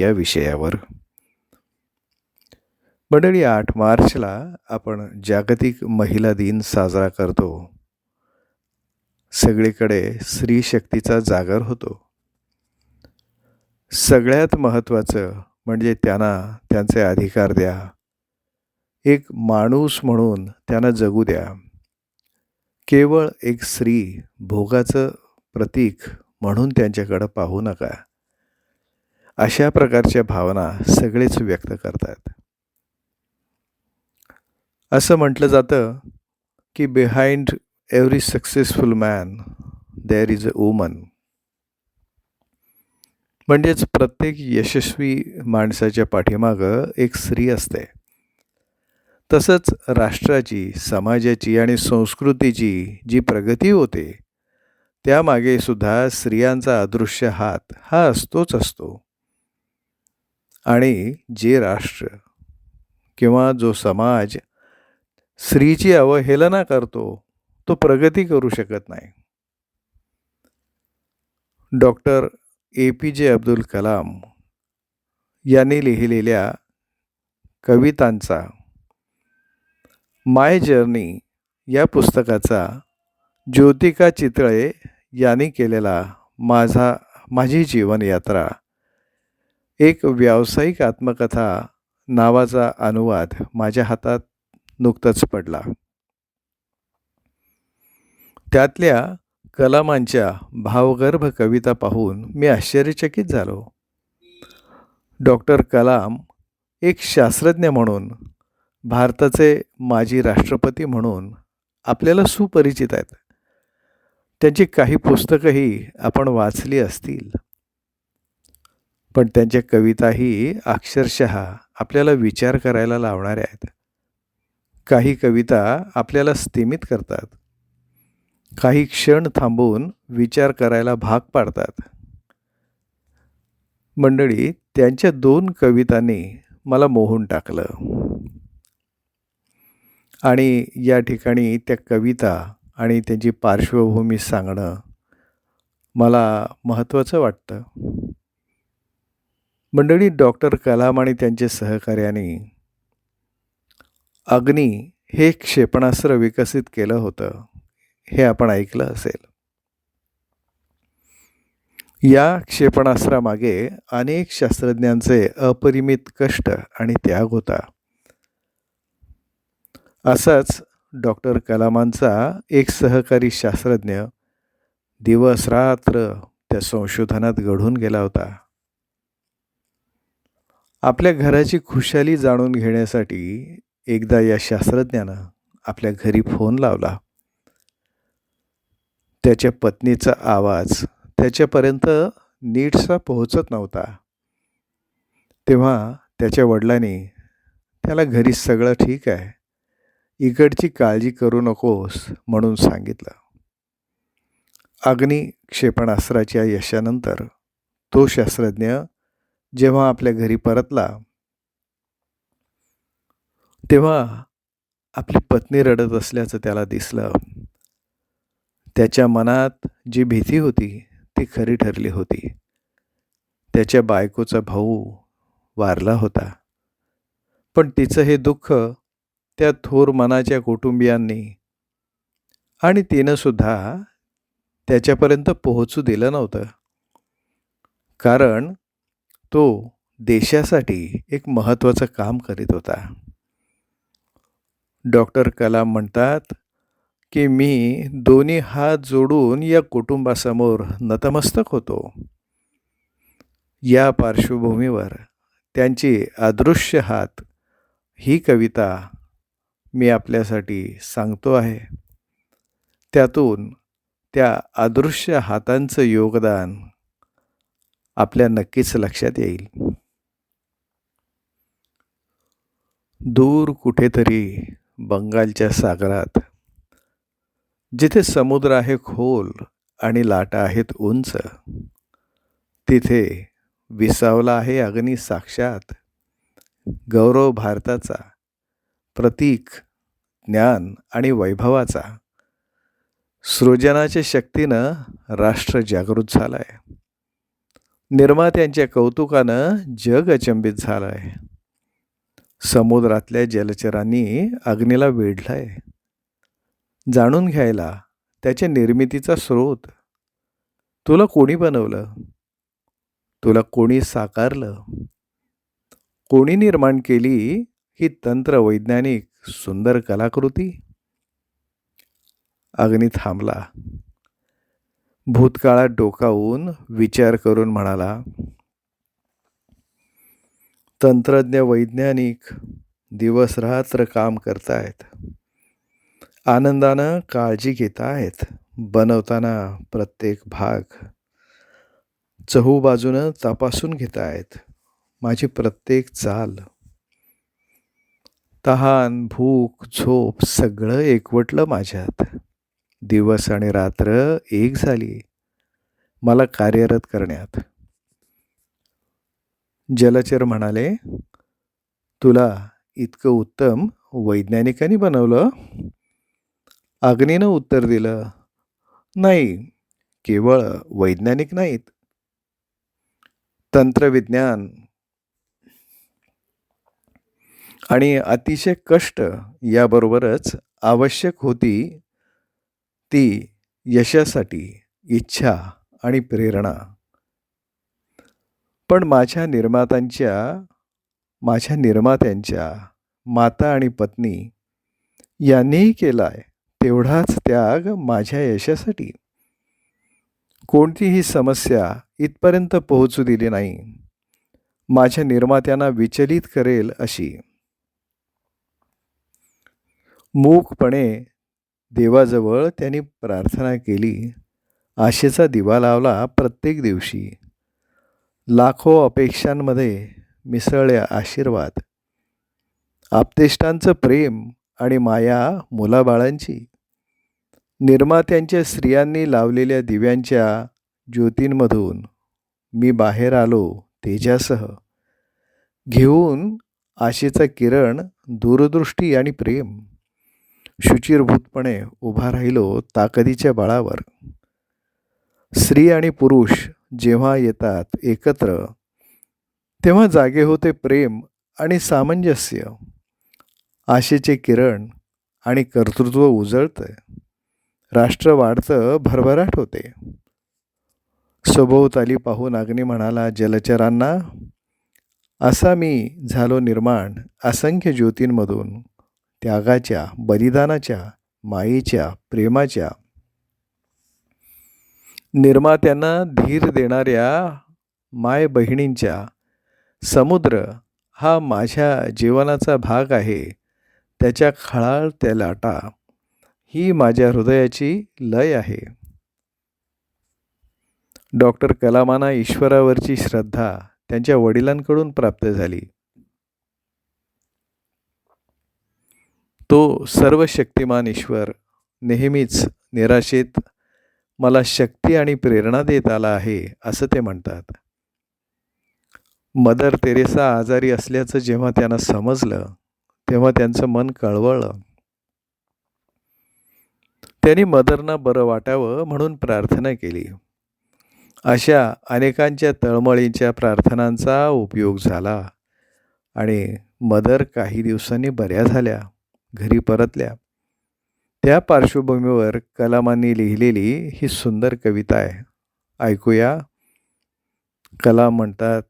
या विषयावर. मंडळी आठ मार्चला आपण जागतिक महिला दिन साजरा करतो. सगळीकडे स्त्री शक्तीचा जागर होतो. सगळ्यात महत्त्वाचं म्हणजे त्यांना त्यांचे अधिकार द्या. एक माणूस म्हणून त्यांना जगू द्या. केवळ एक स्त्री भोगाचं प्रतीक म्हणून त्यांच्याकडं पाहू नका. अशा प्रकारच्या भावना सगळेच व्यक्त करतात. असं म्हटलं जातं की behind every successful man there is a woman म्हणजेच प्रत्येक यशस्वी माणसाच्या पाठीमागं एक स्त्री असते. तसंच राष्ट्राची समाजाची आणि संस्कृतीची जी प्रगती होते त्यामागे सुद्धा स्त्रियांचा अदृश्य हात हा असतोच असतो. आणि जे राष्ट्र किंवा जो समाज स्त्रीची अवहेलना करतो तो प्रगती करू शकत नाही. डॉक्टर ए पी जे अब्दुल कलाम यांनी लिहिलेल्या कवितांचा माय जर्नी या पुस्तकाचा ज्योतिका चितळे यांनी केलेला माझा माझी जीवनयात्रा एक व्यावसायिक आत्मकथा नावाचा अनुवाद माझ्या हातात नुकताच पडला. त्यातल्या कलामांच्या भावगर्भ कविता पाहून मी आश्चर्यचकित झालो. डॉक्टर कलाम एक शास्त्रज्ञ म्हणून भारताचे माजी राष्ट्रपती म्हणून आपल्याला सुपरिचित आहेत. त्यांची काही पुस्तकंही आपण वाचली असतील. पण त्यांच्या कविताही अक्षरशः आपल्याला विचार करायला लावणाऱ्या आहेत. काही कविता आपल्याला स्थिमित करतात. काही क्षण थांबून विचार करायला भाग पाडतात. मंडळी त्यांच्या दोन कवितांनी मला मोहून टाकलं. आणि या ठिकाणी त्या कविता आणि त्यांची पार्श्वभूमी सांगणं मला महत्त्वाचं वाटतं. मंडळी डॉक्टर कलाम आणि त्यांचे सहकार्याने अग्नी हे क्षेपणास्त्र विकसित केलं होतं. हे आपण ऐकलं असेल. या क्षेपणास्त्रामागे अनेक शास्त्रज्ञांचे अपरिमित कष्ट आणि त्याग होता. असाच डॉक्टर कलामांचा एक सहकारी शास्त्रज्ञ दिवस रात्र त्या संशोधनात घडून गेला होता. आपल्या घराची खुशाली जाणून घेण्यासाठी एकदा या शास्त्रज्ञानं आपल्या घरी फोन लावला. त्याच्या पत्नीचा आवाज त्याच्यापर्यंत नीटसा पोहोचत नव्हता. तेव्हा त्याच्या वडिलांनी त्याला घरी सगळं ठीक आहे इकडची काळजी करू नकोस म्हणून सांगितलं. अग्नी क्षेपणास्त्राच्या यशानंतर तो शास्त्रज्ञ जेव्हा आपल्या घरी परतला तेव्हा आपली पत्नी रडत असल्याचं त्याला दिसलं. त्याच्या मनात जी भीती होती ती खरी ठरली होती. त्याच्या बायकोचा भाऊ वारला होता. पण तिचं हे दुःख त्या थोर मनाच्या कुटुंबियांनी आणि तिनं सुद्धा त्याच्यापर्यंत पोहोचू दिलं नव्हतं. कारण तो देशासाठी एक महत्त्वाचं काम करीत होता. डॉक्टर कलाम म्हणतात की मी दोन्ही हात जोडून या कुटुंबासमोर नतमस्तक होतो. या पार्श्वभूमीवर त्यांची अदृश्य हात ही कविता मी आपल्यासाठी सांगतो आहे. त्यातून त्या अदृश्य हातांचं योगदान आपल्या नक्कीच लक्षात येईल. दूर कुठेतरी बंगालच्या सागरात जिथे समुद्र आहे खोल आणि लाटा आहेत उंच तिथे विसावला आहे अग्नी साक्षात. गौरव भारताचा प्रतीक ज्ञान आणि वैभवाचा. सृजनाच्या शक्तीनं राष्ट्र जागृत झालाय. निर्मात्यांच्या कौतुकानं जग अचंबित झालं आहे समुद्रातल्या जलचरांनी अग्नीला वेढलाय. जाणून घ्यायला त्याच्या निर्मितीचा स्रोत. तुला कोणी बनवलं? तुला कोणी साकारलं? कोणी निर्माण केली ही तंत्रवैज्ञानिक सुंदर कलाकृती? अग्नी थांबला. भूतकाळात डोकावून विचार करून म्हणाला तंत्रज्ञ वैज्ञानिक दिवस रात्र काम करतायत. आनंदानं काळजी घेत आहेत बनवताना प्रत्येक भाग चहूबाजूनं तपासून घेत आहेत माझी प्रत्येक चाल तहान भूक झोप सगळं एकवटलं माझ्यात. दिवस आणि रात्र एक झाली मला कार्यरत करण्यात. जलचर म्हणाले तुला इतकं उत्तम वैज्ञानिकांनी बनवलं? अग्नीनं उत्तर दिलं नाही केवळ वैज्ञानिक नाहीत. तंत्रविज्ञान आणि अतिशय कष्ट याबरोबरच आवश्यक होती ती यशासाठी इच्छा आणि प्रेरणा. पण माझ्या निर्मात्यांच्या माझ्या निर्मात्यांच्या माता आणि पत्नी यांनीही केला आहे तेवढाच त्याग माझ्या यशासाठी. कोणतीही समस्या इथपर्यंत पोहोचू दिली नाही. माझ्या निर्मात्यांना विचलित करेल अशी. मूकपणे देवाजवळ त्यांनी प्रार्थना केली. आशेचा दिवा लावला प्रत्येक दिवशी. लाखो अपेक्षांमध्ये मिसळल्या आशीर्वाद. आपतेष्टांचं प्रेम आणि माया मुलाबाळांची. निर्मात्यांच्या स्त्रियांनी लावलेल्या दिव्यांच्या ज्योतींमधून मी बाहेर आलो तेजासह. घेऊन आशेचा किरण दूरदृष्टी आणि प्रेम. शुचिरभूतपणे उभा राहिलो ताकदीच्या बळावर. स्त्री आणि पुरुष जेव्हा येतात एकत्र तेव्हा जागे होते प्रेम आणि सामंजस्य. आशेचे किरण आणि कर्तृत्व उजळतं राष्ट्र वाढतं भरभराट होते. सभोवताली पाहून अग्नी म्हणाला जलचरांना असा मी झालो निर्माण असंख्य ज्योतींमधून. त्यागाच्या बलिदानाच्या मायेच्या प्रेमाच्या. निर्मात्यांना धीर देणाऱ्या माय बहिणींच्या. समुद्र हा माझ्या जीवनाचा भाग आहे. त्याच्या खळाळ त्या लाटा. ही माझ्या हृदयाची लय आहे. डॉक्टर कलामांना ईश्वरावरची श्रद्धा त्यांच्या वडिलांकडून प्राप्त झाली. तो सर्व शक्तिमान ईश्वर नेहमीच निराशेत मला शक्ती आणि प्रेरणा देत आला आहे असं ते म्हणतात. मदर तेरेसा आजारी असल्याचं जेव्हा त्यांना समजलं तेव्हा त्यांचं मन कळवळलं. त्यांनी मदरना बरं वाटावं म्हणून प्रार्थना केली. अशा अनेकांच्या तळमळींच्या प्रार्थनांचा उपयोग झाला आणि मदर काही दिवसांनी बऱ्या झाल्या. घरी परतल्या. त्या पार्श्वभूमीवर कलामांनी लिहिलेली ही सुंदर कविता आहे. ऐकूया. कलाम म्हणतात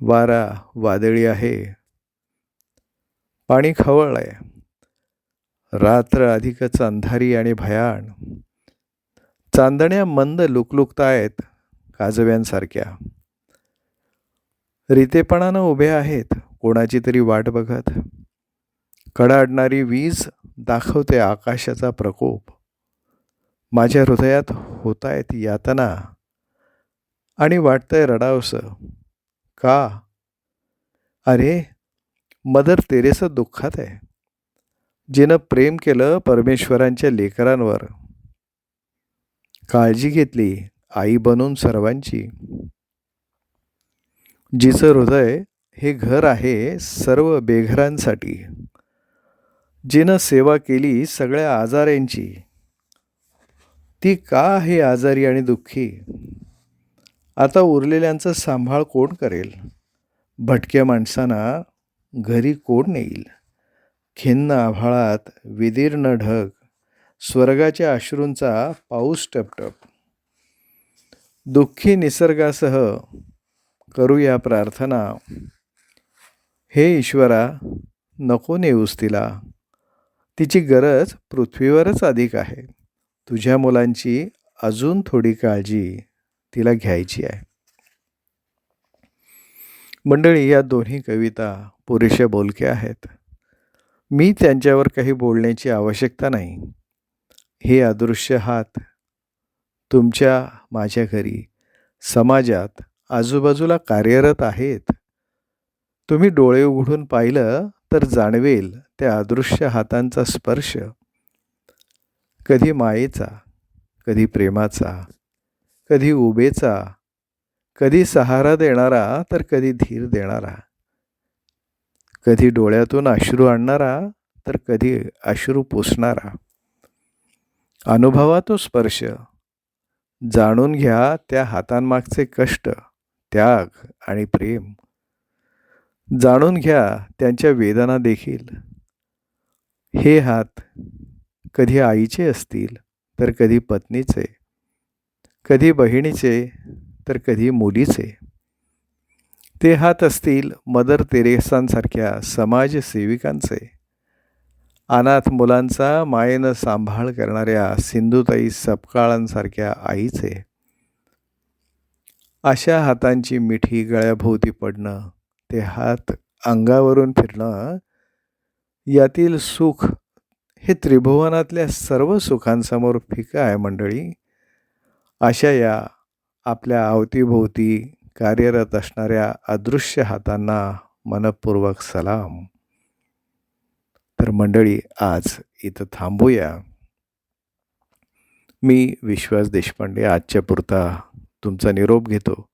वारा वादळी आहे पाणी खवळ आहे रात्र अधिकच अंधारी आणि भयाण. चांदण्या मंद लुकलुकतायत काजव्यांसारख्या. रितेपणानं उभे आहेत. कोणाची तरी वाट बघत. कडाडणारी वीज दाखवते आकाशाचा प्रकोप. माझ्या हृदयात होत आहेत यातना. आणि वाटतंय रडावसं का? अरे मदर तेरेसं दुःखात आहे. जिनं प्रेम केलं परमेश्वरांच्या लेकरांवर. काळजी घेतली आई बनून सर्वांची. जिचं हृदय हे घर आहे सर्व बेघरांसाठी. जिनं सेवा केली सगळ्या आजाऱ्यांची. ती का आहे आजारी आणि दुःखी? आता उरलेल्यांचा सांभाळ कोण करेल? भटक्या माणसांना घरी कोण नेईल? खिन्न आभाळात विदीर्ण ढग स्वर्गाच्या अश्रूंचा पाऊस टपटप. दुःखी निसर्गासह करूया प्रार्थना. हे ईश्वरा नको नेऊस तिला. तिची गरज पृथ्वीवरच अधिक आहे. तुझ्या मुलांची अजून थोडी काळजी तिला घ्यायची आहे. मंडळी या दोन्ही कविता पुरेशा बोलक्या आहेत. मी त्यांच्यावर काही बोलण्याची आवश्यकता नाही. हे अदृश्य हात तुमच्या माझ्या घरी समाजात आजूबाजूला कार्यरत आहेत. तुम्ही डोळे उघडून पाहिलं तर जाणवेल त्या अदृश्य हातांचा स्पर्श. कधी मायेचा कधी प्रेमाचा कधी उबेचा कधी सहारा देणारा तर कधी धीर देणारा. कधी डोळ्यातून अश्रू आणणारा तर कधी अश्रू पुसणारा. अनुभवा तो स्पर्श. जाणून घ्या त्या हातांमागचे कष्ट त्याग आणि प्रेम. जाणून घ्या त्यांच्या वेदना देखील. हे हात कधी आईचे असतील तर कधी पत्नीचे. कधी बहिणीचे तर कधी मुलीचे. ते हात असतील मदर तेरेसांसारख्या समाजसेविकांचे. अनाथ मुलांचा मायेनं सांभाळ करणाऱ्या सिंधुताई सपकाळांसारख्या आईचे. अशा हातांची मिठी गळ्याभोवती पडणं ते हात अंगावरून फिरणं यातील सुख हे त्रिभुवनातल्या सर्व सुखांसमोर फिकं आहे मंडळी. अशा या आपल्या अवतीभोवती कार्यरत असणाऱ्या अदृश्य हातांना मनपूर्वक सलाम. तर मंडळी आज इथं थांबूया. मी विश्वास देशपांडे आजच्या पुरता तुमचा निरोप घेतो.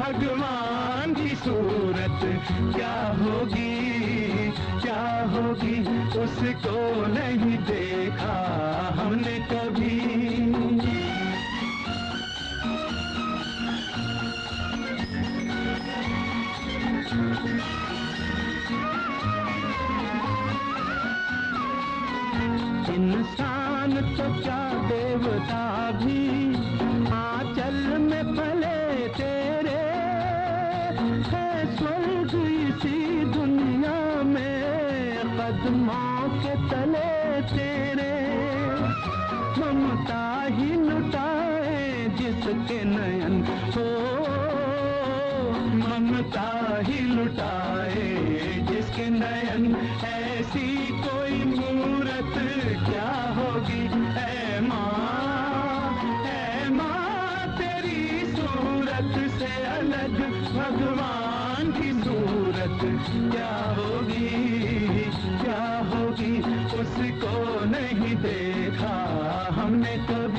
भगवान की सूरत क्या होगी? क्या होगी? उसको नहीं देखा हमने तो। स्वर्ग इसी दुनिया में कदमों के तले तेरे ममता ही लुटाए जिसके नयन हो। ममता ही लुटाए जिसके नयन। ऐसी कोई मूरत क्या होगी? ऐ माँ क्या होगी क्या होगी उसको नहीं देखा हमने कभी।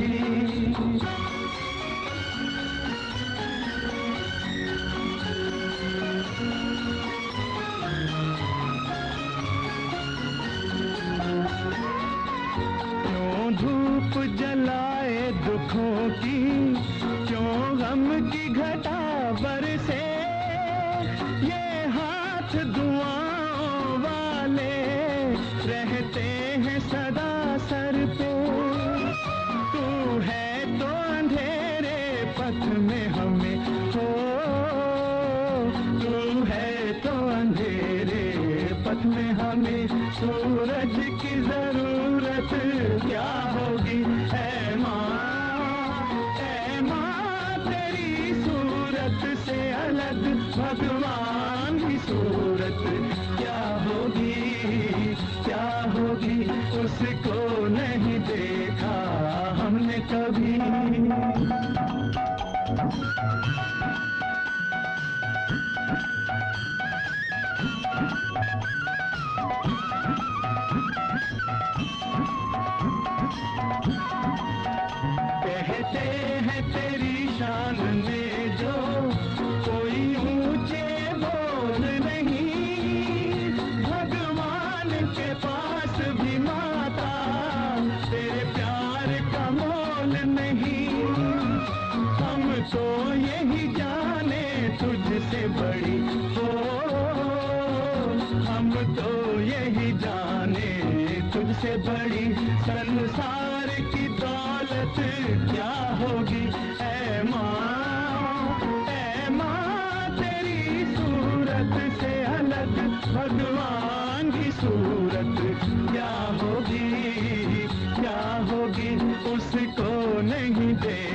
से से बड़ी संसार की दौलत क्या होगी? ऐ माँ ऐ माँ तेरी सूरत से अलग भगवान की सूरत क्या होगी? क्या होगी? उसको नहीं दे